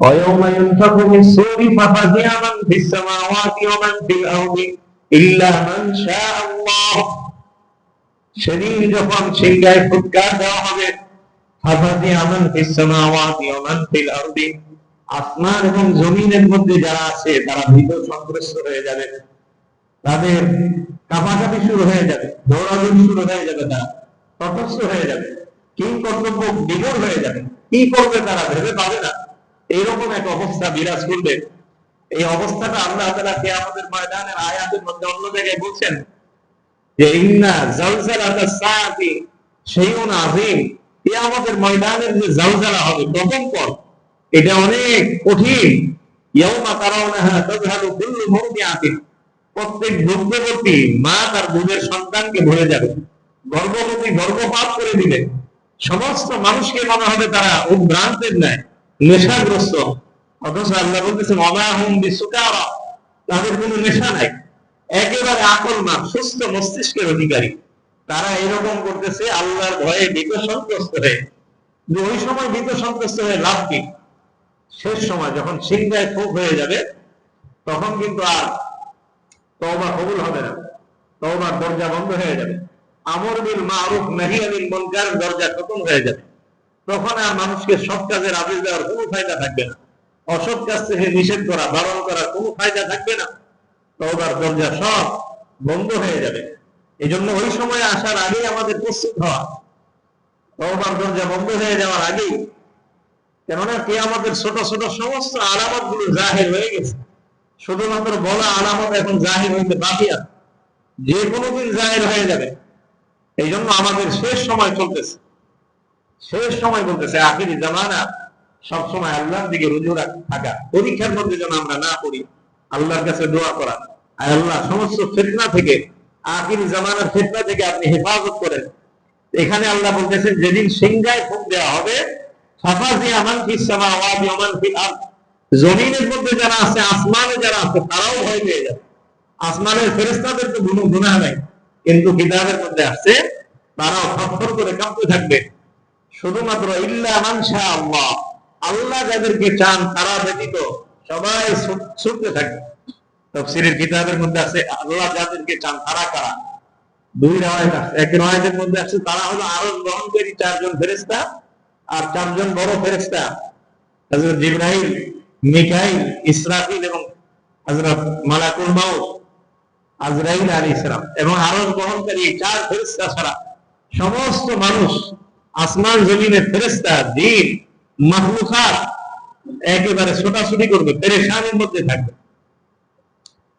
ويوم ينفخ في الصور ففزع من في السماوات ومن في الأرض إلا من شاء الله সেদিন যখন সিংহায় ফুৎকার দেওয়া হবে ফাফাতি আমান ফিস সামাওয়াতি ওয়া মান ফিল আরদি আসমান এবং জমিনের মধ্যে যারা আছে তারা ভীত সন্ত্রস্ত হয়ে যাবে তাদের কাঁপাকাঁপি শুরু হয়ে যাবে দৌড়াদৌড়ি শুরু হয়ে যাবে তারা তটস্থ হয়ে যাবে কি কর্তব্য বিগড় হয়ে যাবে কি করবে তারা ভেবে পাবে না এইরকম এক অবস্থা বিরাজ করবে। এই অবস্থাটা আল্লাহ তাআলা কিয়ামতের ময়দানের আয়াতের মধ্যে অন্য জায়গায় বলছেন যে, ইন্না জালজালাতাস সাআতি শাইউন আযীম। কিয়ামতের ময়দানের যে জালজালা হবে প্রকম্পন এটা অনেক কঠিন। ইয়াউমা তারাউনাহা তাযহালু কুল্লু মুরদিআতিন প্রত্যেক গর্ভবতী মা তার দুধের সন্তানকে ভরে যাবে। গর্ভবতী গর্ভপাত করে দিবে। সমস্ত মানুষকে মনে হবে তারা উদ্ভ্রান্তের ন্যায়। নেশাগ্রস্ত। অথচ আল্লাহ বলতেছেন অমাহুম বিসুকারা। তাদের কোনো নেশা নাই। একেবারে আকল না সুস্থ মস্তিষ্কের অধিকারী। তারা এরকম করতেছে, আল্লাহর ভয়ে ভীত সন্ত্রস্ত হয়ে। যে ওই সময় ভীত সন্ত্রস্ত হয়ে লাভ কি? শেষ সময় যখন সিংহায় খুব হয়ে যাবে, তখন কিন্তু আর তওবা কবুল হবে না। তওবার দরজা বন্ধ হয়ে যাবে। আমর বিল মারুফ, নাহি আনিল মুনকার, দরজা খতম হয়ে যাবে। তখন আর মানুষকে সব কাজের আদেশ দেওয়ার কোনো ফায়দা থাকবে না। অসৎ কাজ থেকে নিষেধ করা, বারণ করার কোনো ফায়দা থাকবে না। তওবার দরজা সব বন্ধ হয়ে যাবে। এই জন্য ওই সময় আসার আগেই আমাদের প্রস্তুত হওয়া। তওবার দরজা বন্ধ হয়ে যাওয়ার আগেই। কেননা কে আমাদের ছোট ছোট সমস্ত আলামতগুলো জাহির হয়ে গেছে? শুধুমাত্র বলা আলামত এখন জাহির হইতে বাকি আছে। যে কোনো দিন জাহির হয়ে যাবে। এই জন্য আমাদের শেষ সময় চলতেছে। শেষ সময় বলতেছে, আখিরি জামানা সবসময় আল্লাহর দিকে রুজু থাকা। পরীক্ষার মধ্যে যেন আমরা না করি আল্লাহর কাছে দোয়া করা। আর আল্লাহ সমস্ত ফেতনা থেকে, আখিরি জামানার ফেতনা থেকে আপনি হেফাজত করেন। এখানে আল্লাহ বলতেছেন যেদিন সিংহায় ফুক দেওয়া হবে, ফাফাজি আমান ফিস সামাওয়াতি ওয়া মান ফিল আরদ। জমিনের মধ্যে যারা আছে, আসমানে যারা আছে, তারাও ভয় পেয়ে যাবে আসমানের ফেরেশতাদের তো কোনো নাই। কিন্তু কিতাবের মধ্যে আছে, তারাও থরথর করে কাঁপতে থাকবে। শুধুমাত্র ইল্লা মান শাআ আল্লাহ। আল্লাহ যাদেরকে চান তারা ব্যতীত সবাই ছুট- ছুটতে থাকবে। তাফসীরের কিতাবের মধ্যে আছে, আল্লাহ যাদেরকে চান তারা কারা? দুই আছে। এক রাওয়ায়াতের মধ্যে আছে, তারা হলো আরশ গ্রহণকারী চারজন ফেরেশতা আর চারজন বড় ফেরেস্তা হযরত জিবরাইল, মিকাইল, ইসরাফিল এবং হযরত মালাকুল মাউত, আজরাইল আলাইহিস সালাম এবং আরও গ্রহণকারী চার ফেরেস্তা ছাড়া সমস্ত মানুষ আসমান জমিনের ফেরেশতা জিন মাখলুকাত একেবারে ছোটাছুটি করবে, পেরেশানির মধ্যে থাকবে।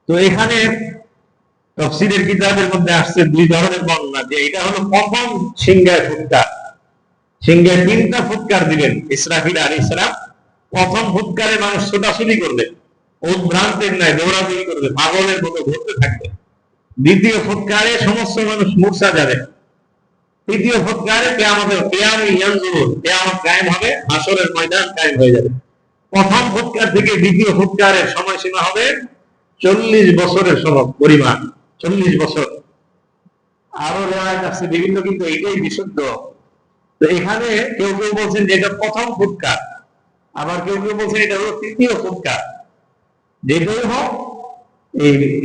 তো এখানে তফসিলের কিতাবের মধ্যে আসছে দুই ধরনের বর্ণনা, যে এটা হলো সিংহায় সিংহায় তিনটা ফুৎকার দিবেন ইসরাফিল আলী ইসলাম। প্রথম ফুৎকারে মানুষ ছোটাছুটি করবে, উদ্ভ্রান্তের নাই দৌড়াদৌড়ি করবে, পাগলের মতো ঘুরতে থাকবে। দ্বিতীয় ফুৎকারে সমস্ত মানুষ মূর্ছা যাবে। তৃতীয় ফুৎকারে কেয়ামতের কেয়ামি ইয়ানজুরুন কেয়ামত কায়েম হবে, হাসরের ময়দান কায়েম হয়ে যাবে। প্রথম ফুৎকার থেকে দ্বিতীয় ফুৎকারের সময়সীমা হবে? চল্লিশ বছরের সময় পরিমাণ। চল্লিশ বছর। আরও রেওয়ায়ত আছে, বিভিন্ন কিন্তু এটাই বিশুদ্ধ। তো এখানে কেউ কেউ বলছেন যে এটা প্রথম ফুৎকার আবার কেউ কেউ বলছেন এটা হলো তৃতীয় ফুৎকার যেটাই হোক, এই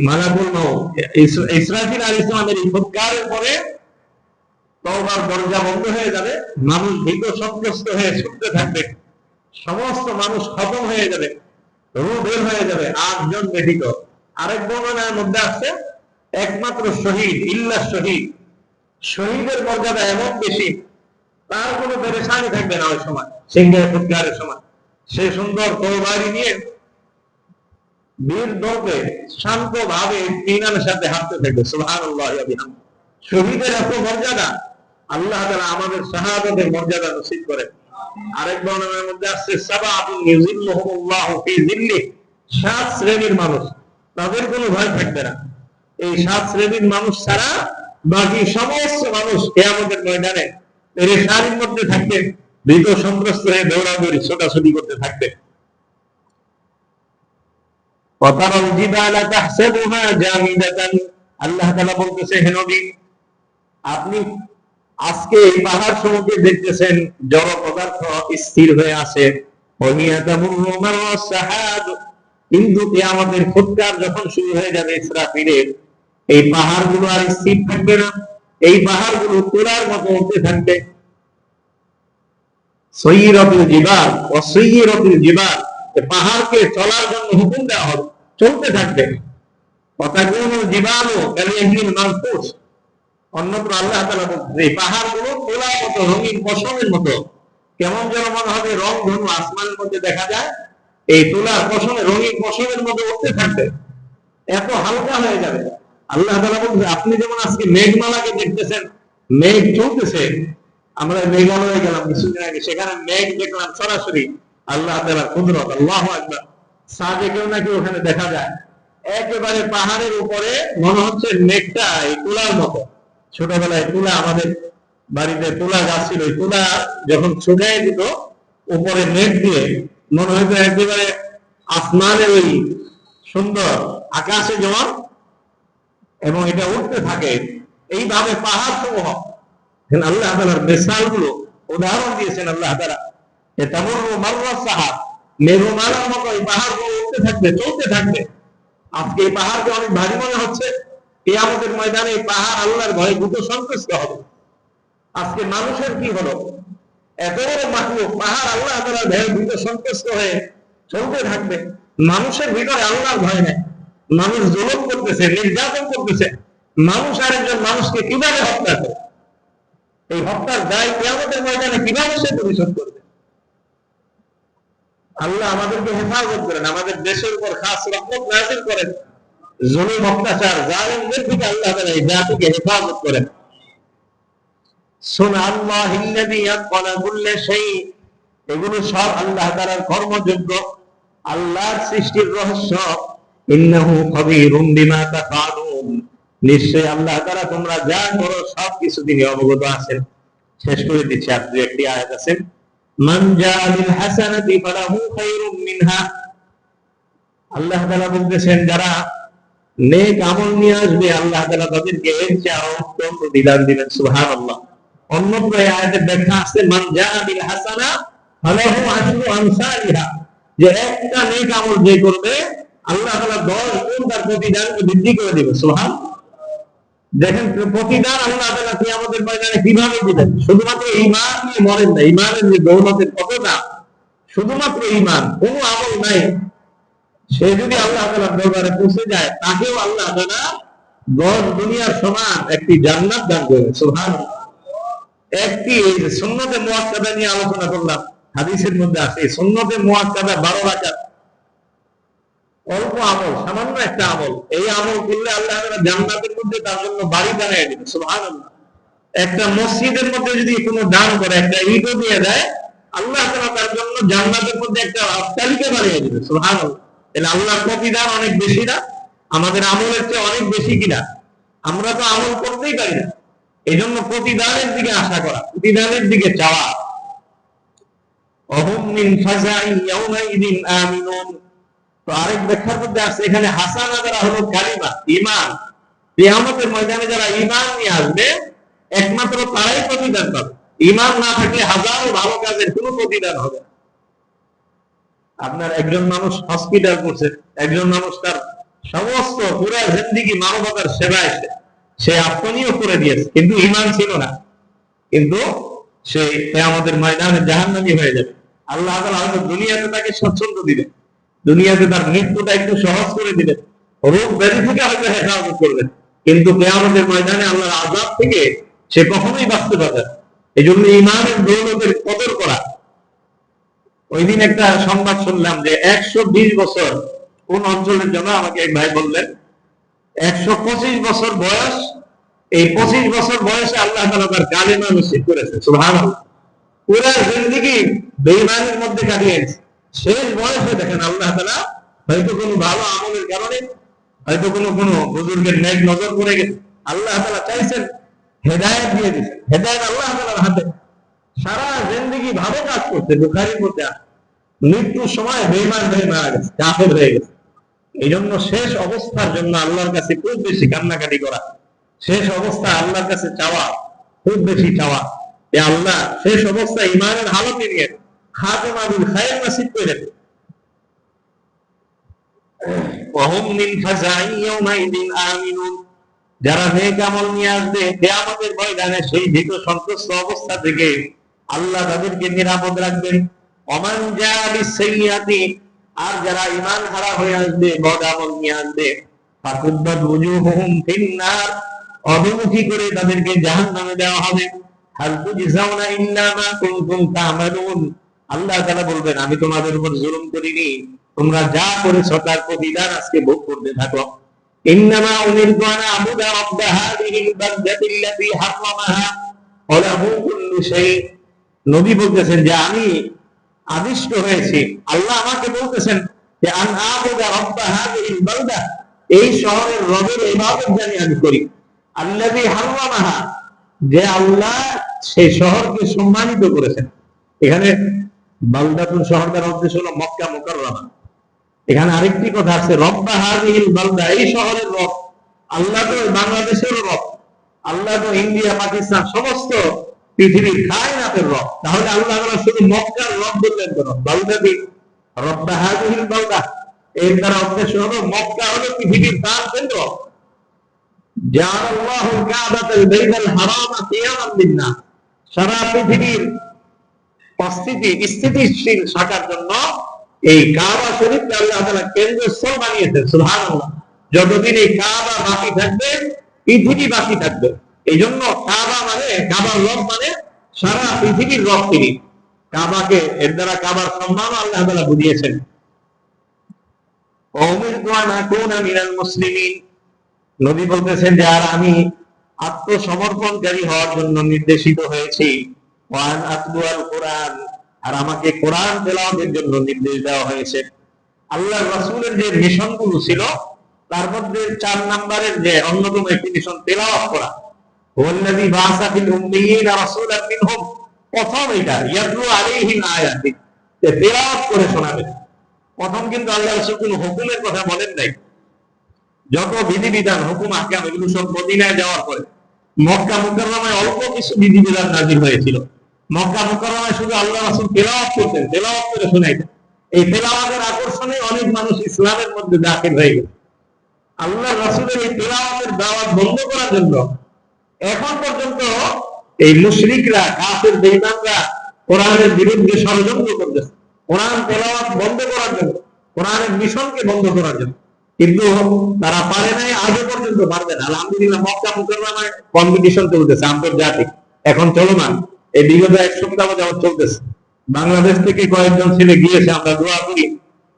ইস- ইসরাফিল আলী ইসলামের এই ফুৎকারের পরে তওবার দরজা বন্ধ হয়ে যাবে, মানুষ ভীত সন্ত্রস্ত হয়ে ছুটতে থাকবে, সমস্ত মানুষ খতম হয়ে যাবে রু বের হয়ে যাবে, আটজন ব্যতীত আরেক বর্ণনার মধ্যে আছে, একমাত্র শহীদ, ইল্লা শহীদ। শহীদের মর্যাদা এমন বেশি, তার কোনো পেরেশানি থাকবে না ওই সময়, সিংহের ফুৎকারের সময়। সে সুন্দর তরবারি নিয়ে বীর দৌড়ে শান্ত ভাবে ইনানের সাথে হাঁটতে থাকবে বিহামদিহি। শহীদের এত মর্যাদা আল্লাহ তাআলা আমাদের শাহাদাতের মর্যাদা নসিব করে আরেক বর্ণনার মধ্যে আসছে সাবাতুন ইউজিল্লুহুমুল্লাহু ফি জিল্লি সাত শ্রেণীর মানুষ তাদের কোনো ভয় থাকবে না এই সাত শ্রেণীর মানুষ ছাড়া বাকি সমস্ত মানুষ কিয়ামতের ময়দানে পেরেশানির মধ্যে থাকবে ভীত সন্ত্রস্ত হয়ে দৌড়াদৌড়ি ছোটাছুটি করতে থাকবে وترى الجبال تحسبها جامدة আল্লাহ তাআলা বলতেছে হে নবী আপনি আজকে এই পাহাড় সমুদ্রে দেখতেছেন জড় পদার্থ স্থির হয়ে আছে। কিন্তু আমাদের ফুৎকার যখন শুরু হয়ে যাবে ইসরাফিলের, এই পাহাড়গুলো আর স্থির থাকবে না। এই পাহাড়গুলো তোলার মতো উঠতে থাকবে। সৈরতুল জীবার অসৈরতুল জীবার পাহাড়কে চলার জন্য হুকুম দেওয়া হবে, চলতে থাকবে। কথা জীবাণু কেন মানপুষ অন্যত্র আল্লাহ তালা বলছে এই পাহাড়গুলো তোলার মতো, রঙিন পশমের মতো। কেমন যেন মনে হবে রং ধনু আসমানের মধ্যে দেখা যায়, এই তোলার পশমে, রঙিন পশমের মধ্যে উঠতে থাকবে। এত হালকা হয়ে যাবে। আল্লাহ তালা বলছে আপনি যেমন আজকে মেঘমালাকে দেখতেছেন, মেঘ চলতেছে। আমরা মেঘালয়ে গেলাম কিছুদিন আগে, সেখানে মেঘ দেখলাম সরাসরি। আল্লাহ তালা কুদরত, আল্লাহ আকবার। সাজেকেও নাকি ওখানে দেখা যায়। একেবারে পাহাড়ের উপরে মনে হচ্ছে মেঘটা এই তুলার মতো। ছোটবেলায় তুলা আমাদের বাড়িতে তুলা গাছ ছিল তুলা যখন শুকাই দিত, উপরে মেঘ দিয়ে, মনে হয়তো একেবারে আসমানের ওই সুন্দর আকাশে যেমন এবং এটা উঠতে থাকে। এইভাবে পাহাড় সমূহ। আল্লাহ তালার মেসালগুলো উদাহরণ দিয়েছেন আল্লাহ তালা তেমন মতো এই পাহাড়গুলো উঠতে থাকবে, চলতে থাকবে। আজকে এই পাহাড়কে অনেক ভারী মনে হচ্ছে। আমাদের ময়দানে পাহাড় আল্লাহর ভয়ে দ্রুত সন্তুষ্ট হবে। আজকে মানুষের কি হলো? এত বড় মাহলুক পাহাড় আল্লাহ তালার ভয়ে দ্রুত সন্তুষ্ট হয়ে চলতে থাকবে। মানুষের ভিতরে আল্লাহর ভয় নেই। মানুষ জুলুম করতেছে, নির্যাতন করতেছে। মানুষ আরেকজন মানুষকে কীভাবে হত্যা করে এই হত্যার দায় কেয়ামতের ময়দানে কীভাবে সে পরিশোধ করবে? আল্লাহ আমাদেরকে হেফাজত করেন, আমাদের দেশের উপর খাস রহমত নাজিল করেন। জুলুম, অত্যাচার জালিমদের থেকে আল্লাহ তাআলা এই হেফাজত করেন। সুন আল্লাহ কুল্লা শাই এগুলো সব আল্লাহ তাআলার কর্মযোগ্য। আল্লাহর সৃষ্টির রহস্য। ইন্নাহু খবীরুম বিমা নিশ্চয় আল্লাহ তাআলা তোমরা যা করো সব কিছু তিনি অবগত আছেন। শেষ করে দিচ্ছি, আর দু একটি আয়াত আছে। মান হাসানাতি ফালাহু মিনহা। আল্লাহ তাআলা বলতেছেন, যারা নেক আমল নিয়ে আসবে, আল্লাহ তাআলা তাদেরকে এর দিবেন, সুবহানাল্লাহ। অন্যত্র এই আয়াতের ব্যাখ্যা হাসানা ফালাহু যে একটা নেক আমল যে করবে, আল্লাহ তাআলা 10 গুণ তার প্রতিদানকে বৃদ্ধি করে দিবে দেখেন, প্রতিদান আল্লাহ ময়দানে কীভাবে দিবেন? শুধুমাত্র ঈমান নিয়ে মরেন না যে দৌলতের কতটা শুধুমাত্র কোনো আমল নাই। সে যদি আল্লাহ তাআলার দরবারে পৌঁছে যায়, তাকেও আল্লাহ তাআলা দশ দুনিয়ার সমান একটি জান্নাত দান করবে সুবহানাল্লাহ। একটি সুন্নতে মুআক্কাদা নিয়ে আলোচনা করলাম, হাদিসের মধ্যে আছে সুন্নতে মুআক্কাদা 12 রাকাত। অল্প আমল, সামান্য একটা আমল। এই আমল করলে আল্লাহ তাআলা জান্নাতের মধ্যে তার জন্য বাড়ি বানিয়ে দিবে সুবহানাল্লাহ। একটা মসজিদের মধ্যে যদি কোনো দান করে, একটা ইটও দিয়ে দেয়, আল্লাহ তাআলা তার জন্য জান্নাতের মধ্যে একটা অট্টালিকা বানিয়ে দিবে সুবহানাল্লাহ। তাহলে আল্লাহর প্রতিদান অনেক বেশি না? আমাদের আমলের চেয়ে অনেক বেশি কিনা? আমরা তো আমল করতেই পারি না। এই জন্য প্রতিদানের দিকে আশা করা, প্রতিদানের দিকে চাওয়া। তো আরেক এখানে যারা হলো ইমান ময়দানে যারা ইমান নিয়ে আসবে, একমাত্র তারাই প্রতিদান পাবে। ইমান না থাকলে হাজারো ভালো কাজের কোনো প্রতিদান হবে না। আপনার একজন মানুষ হসপিটাল করছে, একজন মানুষ তার সমস্ত পুরো জিন্দিগি মানবতার সেবায় সে সে আত্মনিয়োগ করে দিয়েছে, কিন্তু ইমান ছিল না। কিন্তু সে আমাদের ময়দানে জাহান্নামী হয়ে যাবে। আল্লাহ তাআলা হয়তো দুনিয়াতে তাকে স্বচ্ছন্দ দিবেন, দুনিয়াতে তার মৃত্যুটা একটু সহজ করে দিবেন, রোগ ব্যাধি থেকে হয়তো হেফাজত করবেন, কিন্তু কেয়ামতের ময়দানে আল্লাহর আজাদ থেকে সে কখনোই বাঁচতে পারবে এই জন্য ইমানের দৌলতের কদর করা ওই দিন একটা সংবাদ শুনলাম যে একশো বিশ বছর কোন অঞ্চলের জন্য আমাকে এক ভাই বললেন, একশো পঁচিশ বছর বয়স, এই পঁচিশ বছর বয়সে আল্লাহ তালা তার কালিমা নসিব করেছে সুভান পুরা জিন্দিগি বেইমানের মধ্যে কাটিয়েছে। শেষ বয়সে দেখেন আল্লাহ তালা হয়তো কোনো ভালো আমলের কারণে, হয়তো কোনো কোনো বুজুর্গের নেক নজর করে গেছে। আল্লাহ তালা চাইছেন হেদায়ত দিয়ে দিচ্ছেন হেদায়ত আল্লাহ তালার হাতে। সারা জিন্দিগি ভালো কাজ করছে বুখারির মধ্যে। মৃত্যুর সময় বেইমান হয়ে মারা গেছে, কাফের হয়ে গেছে এই জন্য শেষ অবস্থার জন্য আল্লাহর কাছে খুব বেশি কান্নাকাটি করা, শেষ অবস্থা আল্লাহর কাছে চাওয়া, খুব বেশি চাওয়া এ আল্লাহ শেষ অবস্থা ইমানের হালতে নিয়ে খাতেমা বিল খায়ের নসিব করে ওয়াহুম মিন ফাজাই ইয়াউমাইদিন আমিনুন, যারা নেক আমল নিয়ে আসবে, কিয়ামতের ময়দানে সেই ভীত সন্তুষ্ট অবস্থা থেকে আল্লাহ তাদেরকে নিরাপদ রাখবেন। অমান যা বিসাইয়াতি আর যারা ঈমান হারা হয়ে আসবে, বদ আমল নিয়ে আসবে। ফিন্নার অধমুখী করে তাদেরকে দেওয়া হবে। কুনতুম আল্লাহ তাআলা বলবেন, আমি তোমাদের উপর জুলুম করিনি। তোমরা যা করেছ তার প্রতিদান আজকে ভোগ করতে থাকো। ইন্নামা উমিরতু আবুদা হারামাহা ওয়া লাহু কুল্লু নবী বলতেছেন যে আমি আদিষ্ট হয়েছি। আল্লাহ আমাকে বলতেছেন যে এই শহরের রবের ইবাদত জানি আমি করি। আল্লাযী হারামাহা যে আল্লাহ সেই শহরকে সম্মানিত করেছেন। এখানে বালদাতুল শহরটার উদ্দেশ্য হলো মক্কা মুকাররমা। এখানে আরেকটি কথা আছে, রব্বা হাদিহিল বালদা। এই শহরের রব, আল্লাহ তো বাংলাদেশের রব, আল্লাহ তো ইন্ডিয়া, পাকিস্তান, সমস্ত পৃথিবীর কায়নাতের রব। তাহলে আল্লাহ শুধু মক্কার রব বললেন কেন? বাউদাদি রব্বা বাউদা। এর দ্বারা উদ্দেশ্য হলো মক্কা হলো পৃথিবীর তার কেন্দ্র। সারা পৃথিবীর স্থিতিশীল থাকার জন্য এই কাবা শরীফকে আল্লাহ তাআলা কেন্দ্রস্থল বানিয়েছেন, সুবহানাল্লাহ। যতদিন এই কাবা বাকি থাকবে, পৃথিবী বাকি থাকবে। এই জন্য কাবা মানে কাবার রব মানে সারা পৃথিবীর রব তিনি। কাবাকে, এর দ্বারা কাবার সম্মান আল্লাহ তাআলা বুঝিয়েছেন। মুসলিমিন। নবী বলতেছেন যে, আর আমি আত্মসমর্পণকারী হওয়ার জন্য নির্দেশিত হয়েছি। ওয়ান আতলুয়াল কোরআন। আর আমাকে কোরআন তেলাওয়াতের জন্য নির্দেশ দেওয়া হয়েছে। আল্লাহ রাসূলের যে মিশনগুলো ছিল, তার মধ্যে চার নাম্বারের যে অন্যতম একটি মিশন তেলাওয়াত করা। ওয়াল্লাযী বাআসা ফিল প্রথম এটা, ইয়াতলু আলাইহিম আয়াতি। যে তেলাওয়াত করে শোনাবে। প্রথম কিন্তু আল্লাহ রাসূল হুকুমের কথা বলেন নাই। যত বিধিবিধান, হুকুম, আহকাম, এগুলো সব মদিনায় যাওয়ার পরে। মক্কা মুকাররমায় অল্প কিছু বিধিবিধান নাজির হয়েছিল। মক্কা মুকাররমায় শুধু আল্লাহ রাসূল তেলাওয়াত করতেন, তেলাওয়াত করে শোনাইতেন। এই তেলাওয়াতের আকর্ষণে অনেক মানুষ ইসলামের মধ্যে দাখিল হয়ে গেল আল্লাহ রাসূলের এই তেলাওয়াতের দাওয়াত বন্ধ করার জন্য এখন পর্যন্ত এই মুশরিকরা, কাফের, বেঈমানরা কোরআনের বিরুদ্ধে ষড়যন্ত্র করতেছে। কোরআন তেলাওয়াত বন্ধ করার জন্য, কোরআনের মিশনকে বন্ধ করার জন্য। কিন্তু তারা পারে নাই, আজও পর্যন্ত পারবে না। আলহামদুলিল্লাহ, মক্কা মুকাররমায় কম্পিটিশন চলতেছে, আন্তর্জাতিক। এখন চলো না এই বিগত এক সপ্তাহ যাবত চলতেছে। বাংলাদেশ থেকে কয়েকজন ছেলে গিয়েছে, আমরা দোয়া করি,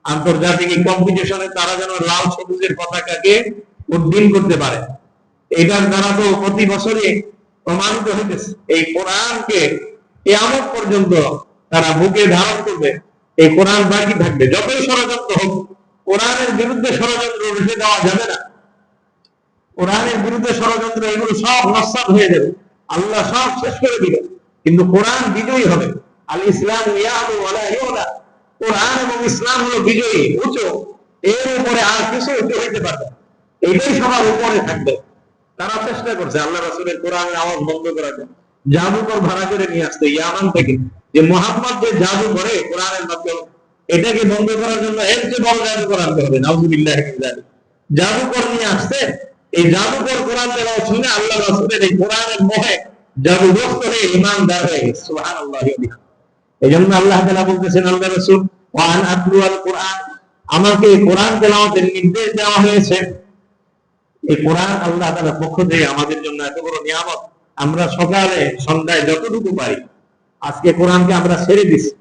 আন্তর্জাতিক এই কম্পিটিশনে তারা যেন লাল সবুজের পতাকাকে উদ্দিন করতে পারে। এটার দ্বারা তো প্রতি বছরই প্রমাণিত হইতেছে। এই কোরআনকে কেয়ামত পর্যন্ত তারা বুকে ধারণ করবে। এই কোরআন বাকি থাকবে। যতই ষড়যন্ত্র হোক, কোরআনের বিরুদ্ধে ষড়যন্ত্র রুখে দেওয়া যাবে না। কোরআনের বিরুদ্ধে ষড়যন্ত্র, এগুলো সব নস্বাত হয়ে যাবে। আল্লাহ সব শেষ করে দিবে। কিন্তু কোরআন বিজয়ী হবে। আল ইসলাম ইউলা কোরআন এবং ইসলাম হলো বিজয়ী, উঁচু। এর উপরে আর কিছু হইতে পারবে। এটাই সবার উপরে থাকবে। তারা চেষ্টা করছে, আল্লাহ রাসূলের কোরআনের আওয়াজ বন্ধ করার জন্য। জাদুকর ভাড়া করে নিয়ে আসতে ইয়ামান থেকে। যে মোহাম্মদ যে জাদু করে কোরআনের মাধ্যমে, এটাকে বন্ধ করার জন্য এর চেয়ে বড় জাদুকর আনতে হবে, নাউজুবিল্লাহ জাদুকর নিয়ে আসছে, এই জাদুকর কোরআন তেলাও শুনে আল্লাহ রাসূলের এই কোরআনের মোহে জাদুগ্রস্ত হয়ে ইমানদার হয়ে গেছে, সুবহানাল্লাহ এই জন্য আল্লাহ তাআলা বলতেছেন, আল্লাহ রাসূল, ওয়ান আল কোরআন আমাকে কোরআন তেলাওয়াতের নির্দেশ দেওয়া হয়েছে। এই কোরআন আল্লাহ তালার পক্ষ থেকে আমাদের জন্য এত বড় নিয়ামত, আমরা সকালে, সন্ধ্যায় যতটুকু পারি, আজকে কোরআনকে আমরা ছেড়ে দিচ্ছি